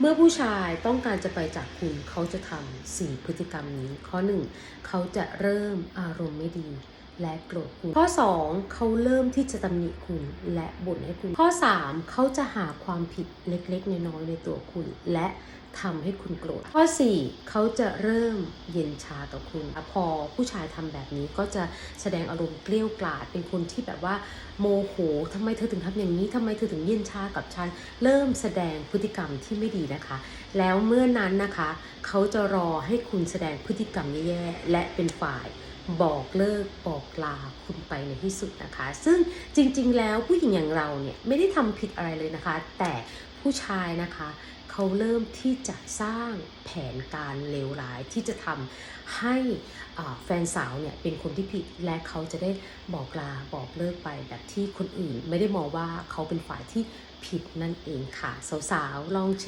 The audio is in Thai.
เมื่อผู้ชายต้องการจะไปจากคุณเขาจะทำสี่พฤติกรรมนี้ ข้อหนึ่งเขาจะเริ่มอารมณ์ไม่ดี และโกรธคุณ ข้อ 2 เขาเริ่มที่จะตำหนิคุณและบ่นให้คุณ ข้อ 3 เขาจะหาความผิดเล็กๆ น้อยๆในตัวคุณ และทำให้คุณโกรธ ข้อ 4 เขาจะเริ่มเย็นชาต่อคุณ พอผู้ชายทำแบบนี้ก็จะแสดงอารมณ์เกลี้ยวกล่อดเป็นคนที่แบบว่าโมโหทำไมเธอถึงทำอย่างนี้ทำไมเธอถึงเย็นชากับฉัน เริ่มแสดงพฤติกรรมที่ไม่ดีนะคะ แล้วเมื่อนั้นนะคะ เขาจะรอให้คุณแสดงพฤติกรรมแย่ๆและเป็นฝ่าย บอกเลิกบอกลาคุณไปในที่สุดนะคะ ซึ่งจริงๆ แล้วผู้หญิงอย่างเราเนี่ยไม่ได้ทำผิดอะไรเลยนะคะ แต่ผู้ชายนะคะเขาเริ่มที่จะสร้างแผนการเลวร้ายที่จะทำให้แฟนสาวเนี่ยเป็นคนที่ผิดและเขาจะได้บอกลาบอกเลิกไปแบบที่คนอื่น ไม่ได้มองว่าเขาเป็นฝ่ายที่ผิดนั่นเองค่ะ สาวๆ ลองเช็ค